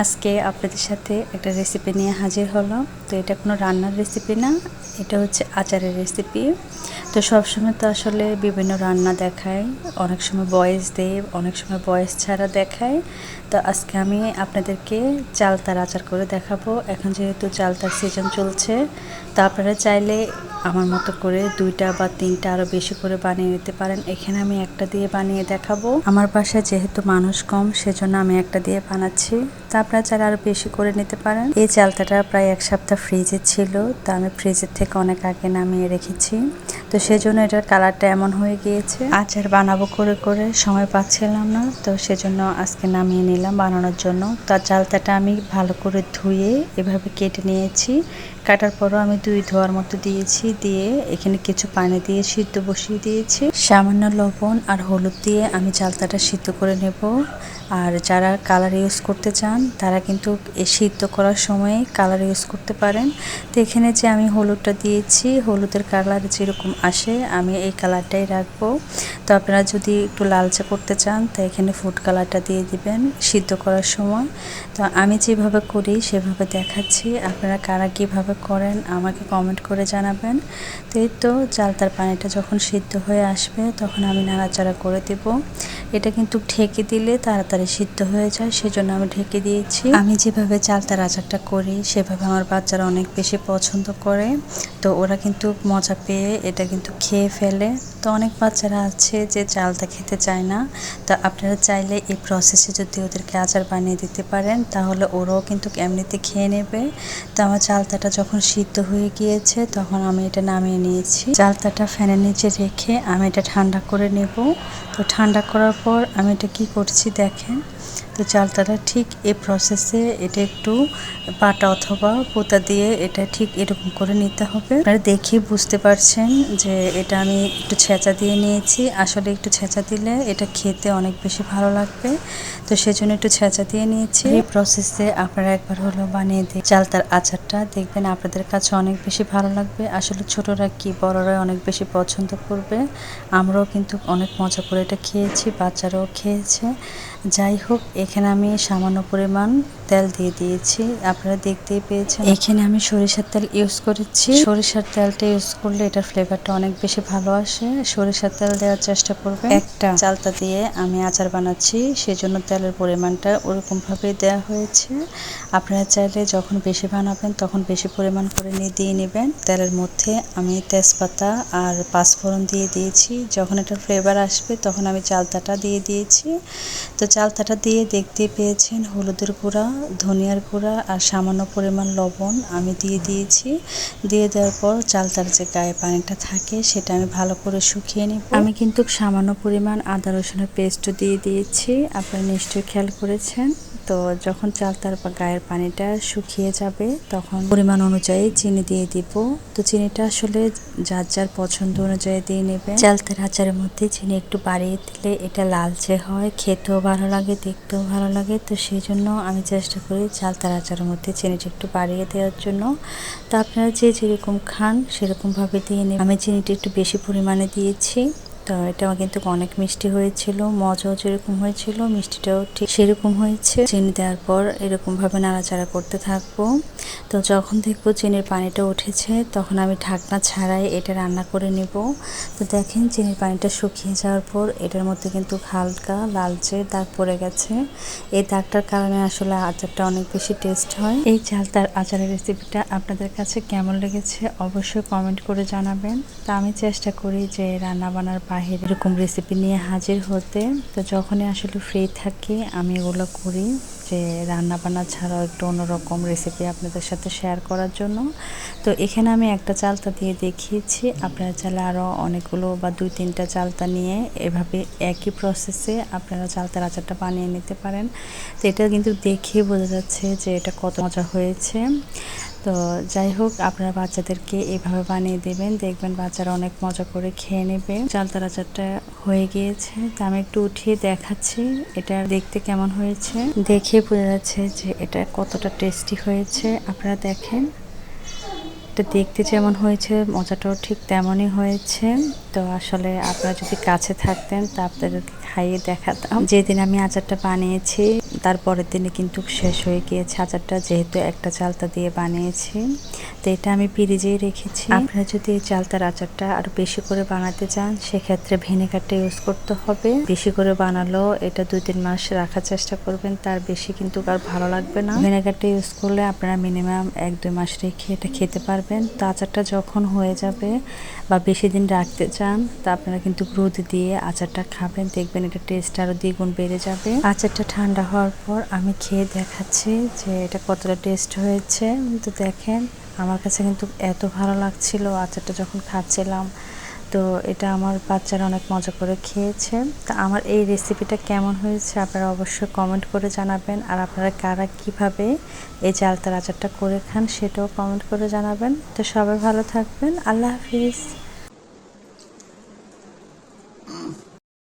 আজকে আপনাদের সাথে একটা রেসিপি নিয়ে হাজির হলাম। তো এটা কোনো রান্নার রেসিপি না, এটা হচ্ছে আচারের রেসিপি তো সবসময় তো আসলে বিভিন্ন রান্না দেখায়, অনেক সময় বয়স দেয়, অনেক সময় বয়স ছাড়া দেখায়। তো আজকে আমি আপনাদেরকে চালতার আচার করে দেখাবো। এখন যেহেতু চালতার সিজন চলছে, তো আপনারা চাইলে আমার মতো করে দুইটা বা তিনটা আরও বেশি করে বানিয়ে নিতে পারেন। এখানে আমি একটা দিয়ে বানিয়ে দেখাবো। আমার বাসায় যেহেতু মানুষ কম, সেজন্য আমি একটা দিয়ে বানাচ্ছি। তা আপনারা চাইলে আরও বেশি করে নিতে পারেন। এই চালতাটা প্রায় এক সপ্তাহ ফ্রিজে ছিল। তা আমি ফ্রিজের থেকে অনেক আগে নামিয়ে রেখেছি। তো সেজন্য এটার কালারটা এমন হয়ে গিয়েছে। আচার বানাবো করে করে সময় পাচ্ছিলাম না, তো সেজন্য আজকে নামিয়ে নিলাম বানানোর জন্য। তার চালতাটা আমি ভালো করে ধুয়ে এভাবে কেটে নিয়েছি। কাটার পরও আমি দুই ধোয়ার মতো দিয়েছি, দিয়ে এখানে কিছু পানি দিয়ে সিদ্ধ বসিয়ে দিয়েছি। সামান্য লবণ আর হলুদ দিয়ে আমি চালতাটা সিদ্ধ করে নেব। আর যারা কালার ইউজ করতে চান, তারা কিন্তু সিদ্ধ করার সময় কালার ইউজ করতে পারেন। তো এখানে যে আমি হলুদটা দিয়েছি, হলুদের কালার যেরকম আসে আমি এই কালারটাই রাখব। তো আপনারা যদি একটু লালচে করতে চান, তো এখানে ফুড কালারটা দিয়ে দিবেন সিদ্ধ করার সময়। তো আমি যেভাবে করি, সেভাবে দেখাচ্ছি। আপনারা কারা কীভাবে করেন, আমাকে কমেন্ট করে জানাবেন। তো এই তো চালতার পানিটা যখন সিদ্ধ হয়ে আসবে, তখন আমি নাড়াচাড়া করে দেব। এটা কিন্তু ঢেকে দিলে তাড়াতাড়ি সিদ্ধ হয়ে যায়, সেজন্য আমি ঢেকে দিয়েছি। আমি যেভাবে চালতার আচারটা করি, সেভাবে আমার বাচ্চারা অনেক বেশি পছন্দ করে। তো ওরা কিন্তু মজা পেয়ে এটা কিন্তু খেয়ে ফেলে। তো অনেক বাচ্চারা আছে যে চালটা খেতে চায় না। তো আপনারা চাইলে এই প্রসেসে যদি ওদেরকে আচার বানিয়ে দিতে পারেন, তাহলে ওরাও কিন্তু এমনিতে খেয়ে নেবে। তো আমার চালতাটা যখন সিদ্ধ হয়ে গিয়েছে, তখন আমি এটা নামিয়ে নিয়েছি। চালতাটা ফ্যানের নিচে রেখে আমি এটা ঠান্ডা করে নেব। তো ঠান্ডা করার পর আমি এটা কি করছি দেখেন। তো চালতাটা ঠিক এই প্রসেসে এটা একটু পাটা অথবা পোতা দিয়ে এটা ঠিক এরকম করে নিতে হবে। আপনারা দেখে বুঝতে পারছেন যে এটা আমি একটু ছেঁচা দিয়ে নিয়েছি। আসলে একটু ছেঁচা দিলে এটা খেতে অনেক বেশি ভালো লাগবে। তো সেজন্য একটু ছেঁচা দিয়ে নিয়েছি। এই প্রসেসে আপনারা একবার হলো বানিয়ে দিই চালতার আচারটা দেখবেন আপনাদের কাছে অনেক বেশি ভালো লাগবে। আসলে ছোটরা কি বড়রা অনেক বেশি পছন্দ করবে। আমরাও কিন্তু অনেক মজা করে এটা খেয়েছি, বাচ্চারাও খেয়েছে। যাই হোক এখানে আমি সামান্য পরিমাণ তেল দিয়ে দিয়েছি। আপনারা দেখতেই পেয়েছেন। এখানে আমি সরিষার তেল ইউজ করেছি। সরিষার তেলটা ইউজ করলে এটার ফ্লেভারটা অনেক বেশি ভালো আসে। সরিষার তেল দেওয়ার চেষ্টা করবে একটা চালতা দিয়ে আমি আচার বানাচ্ছি। সেজন্য তেলের পরিমাণটা ওরকম ভাবে দেওয়া হয়েছে। আপনারা চাইলে যখন বেশি বানাবেন তখন বেশি পরিমাণ করে নিয়ে দিয়ে নেবেন। তেলের মধ্যে আমি তেজপাতা আর পাঁচফোড়ন দিয়ে দিয়েছি। যখন এটার ফ্লেভার আসবে তখন আমি চালতাটা দিয়ে দিয়েছি। তো চালতাটা দিয়ে দেখতে পেয়েছেন হলুদের গুঁড়া, ধনিয়ার গুঁড়া আর সামান্য পরিমাণ লবণ আমি দিয়ে দিয়েছি। দিয়ে দেওয়ার পর চালতার যে গায়ে পানিটা থাকে সেটা আমি ভালো করে শুকিয়ে নিব। আমি কিন্তু সামান্য পরিমাণ আদা রসুনের পেস্টও দিয়ে দিয়েছি। আপনারা নিশ্চয়ই খেয়াল করেছেন। তো যখন চালতার বা গায়ের পানিটা শুকিয়ে যাবে, তখন পরিমাণ অনুযায়ী চিনি দিয়ে দিব। তো চিনিটা আসলে যার যার পছন্দ অনুযায়ী দিয়ে নেবে চালতার আচারের মধ্যে চিনি একটু বাড়িয়ে দিলে এটা লালচে হয়, খেতেও ভালো লাগে দেখতেও ভালো লাগে। তো সেই জন্য আমি চেষ্টা করি চালতার আচারের মধ্যে চিনিটা একটু বাড়িয়ে দেওয়ার জন্য। তো আপনারা যে যেরকম খান সেরকমভাবে দিয়ে নেবেন। আমি চিনিটা একটু বেশি পরিমাণে দিয়েছি। তো এটাও কিন্তু অনেক মিষ্টি হয়েছিল, মজাও যেরকম হয়েছিল, মিষ্টিটাও ঠিক সেরকম হয়েছে। চিনি দেওয়ার পর এরকম ভাবে নাড়াচাড়া করতে থাকব। তো যখন দেখব চিনির পানিটা উঠেছে, তখন আমি ঢাকনা ছাড়াই এটা রান্না করে নেব। তো দেখেন চিনির পানিটা শুকিয়ে যাওয়ার পর এটার মধ্যে কিন্তু হালকা লালচে দাগ পড়ে গেছে। এই দাগটার কারণে আসলে আচারটা অনেক বেশি টেস্ট হয়। এই চালতার আচারের রেসিপিটা আপনাদের কাছে কেমন লেগেছে অবশ্যই কমেন্ট করে জানাবেন। তা আমি চেষ্টা করি যে রান্না বান্নার বাহির এরকম রেসিপি নিয়ে হাজির হতে তো যখনই আসলে ফ্রি থাকি আমি এগুলো করি। যে রান্না বান্না ছাড়াও একটু অন্যরকম রেসিপি আপনাদের সাথে শেয়ার করার জন্য। তো এখানে আমি একটা চালতা দিয়ে দেখিয়েছি। আপনারা চাইলে আরও অনেকগুলো বা দুই তিনটা চালতা নিয়ে এভাবে একই প্রসেসে আপনারা চালতার আচারটা বানিয়ে নিতে পারেন। তো এটা কিন্তু দেখে বোঝা যাচ্ছে যে এটা কত মজা হয়েছে। তো যাই হোক, আপনারা বাচ্চাদেরকে এভাবে বানিয়ে দেবেন। দেখবেন বাচ্চারা অনেক মজা করে খেয়ে নেবে। চালতার আচারটা হয়ে গিয়েছে। তা আমি একটু উঠিয়ে দেখাচ্ছি, এটা দেখতে কেমন হয়েছে। দেখে বোঝা যাচ্ছে যে এটা কতটা টেস্টি হয়েছে। আপনারা দেখেন, এটা দেখতে যেমন হয়েছে, মজাটাও ঠিক তেমনই হয়েছে। তো আসলে আপনারা যদি কাছে থাকতেন তা আপনাদেরকে খাইয়ে দেখাতাম। যেদিন আমি আচারটা বানিয়েছি তারপরের দিনে কিন্তু শেষ হয়ে গিয়েছে আচারটা, যেহেতু একটা চালতা দিয়ে বানিয়েছি। তো এটা আমি ফ্রিজেই রেখেছি। আপনারা যদি এই চালতার আচারটা আরও বেশি করে বানাতে চান, সেক্ষেত্রে ভিনেগারটা ইউজ করতে হবে। বেশি করে বানালো এটা দুই তিন মাস রাখার চেষ্টা করবেন, তার বেশি কিন্তু আর ভালো লাগবে না। ভিনেগারটা ইউজ করলে আপনারা মিনিমাম এক দুই মাস রেখে এটা খেতে পারবেন। তো আচারটা যখন হয়ে যাবে বা বেশি দিন রাখতে চান, তা আপনারা কিন্তু রোদ দিয়ে আচারটা খাবেন। দেখবেন এটা টেস্ট আরও দ্বিগুণ বেড়ে যাবে। আচারটা ঠান্ডা হওয়ার পর আমি খেয়ে দেখাচ্ছি যে এটা কতটা টেস্ট হয়েছে। তো দেখেন, আমার কাছে কিন্তু এত ভালো লাগছিল আচারটা যখন খাচ্ছিলাম। তো এটা আমার বাচ্চারা অনেক মজা করে খেয়েছে। তা আমার এই রেসিপিটা কেমন হয়েছে আপনারা অবশ্যই কমেন্ট করে জানাবেন। আর আপনারা কারা কীভাবে এই চালতার আচারটা করে খান সেটাও কমেন্ট করে জানাবেন। তো সবাই ভালো থাকবেন। আল্লাহ হাফিজ।